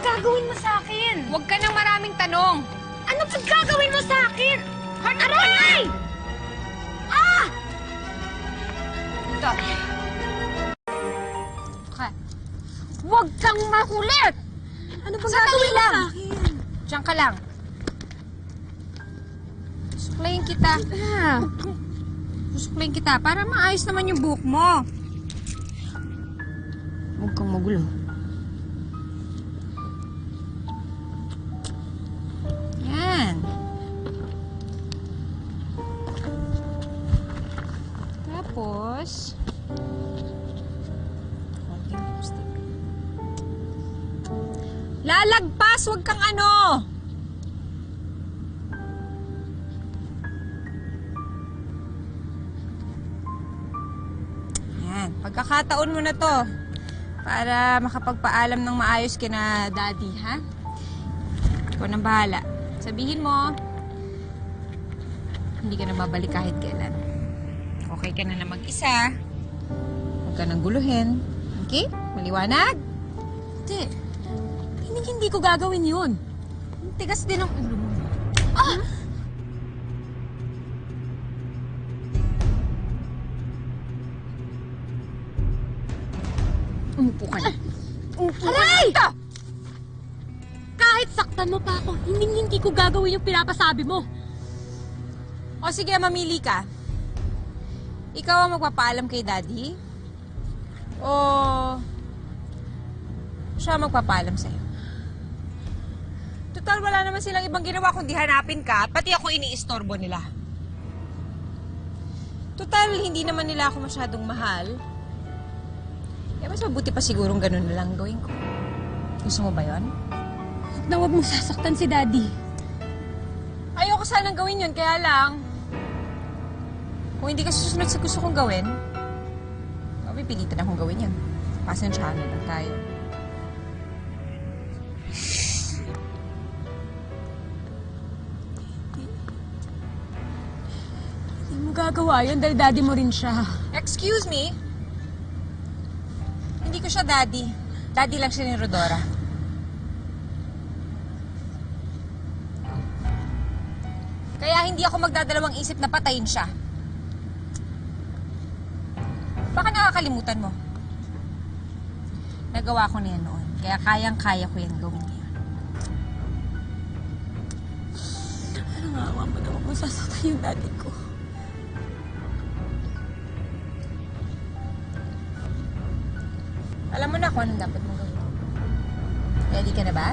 gagawin mo sa akin? Huwag ka ng maraming tanong. Ano pag gagawin mo sa akin? Aray! Ah! Ito. Ka. Huwag kang makulit! Ano pag Sandali gagawin mo lang. sa akin? Diyan ka lang. Suklayin kita. Ah, Susuklayin kita para maayos naman yung buhok mo. Huwag kang magulo. Tapos, konting lipstick. Lalagpas! Huwag kang ano! Yan. Pagkakataon mo na to. Para makapagpaalam ng maayos kina daddy, ha? Ikaw nang bahala. Sabihin mo, hindi ka na babalik kahit kailan. Okay ka na na mag-isa. Huwag ka nang guluhin. Okay? Maliwanag? hindi. Hindi, hindi ko gagawin yun. Tigas din ang ulo mo. Ah! Umupo ka na. Umupo ka na. Kahit saktan mo pa ako, hindi, hindi ko gagawin yung pinapasabi mo. O sige, mamili ka. Ikaw ang magpapaalam kay daddy? O siya ang magpapaalam sa'yo? Total, wala naman silang ibang ginawa kundi hanapin ka at pati ako iniistorbo nila. Total, hindi naman nila ako masyadong mahal. Eh, mas mabuti pa sigurong ganun na lang gawin ko. Gusto mo ba yon? Huwag na huwag mong sasaktan si Daddy. Ayoko sanang gawin yun, kaya lang, kung hindi ka susunod sa gusto kong gawin, mapipilitan akong gawin yan. Pasensyahan na lang tayo. Hindi mo gagawa yun dahil Daddy mo rin siya. Excuse me? Hindi ko siya daddy. Daddy lang siya ni Rodora. Kaya hindi ako magdadalawang isip na patayin siya. Baka nakakalimutan mo. Nagawa ko na yan noon. Kaya kayang-kaya ko yan gawin ngayon. Ano nga na huwag mong sasaktan yung Daddy ko. Alam mo na kung anong dapat mong gawin. Ready ka na ba?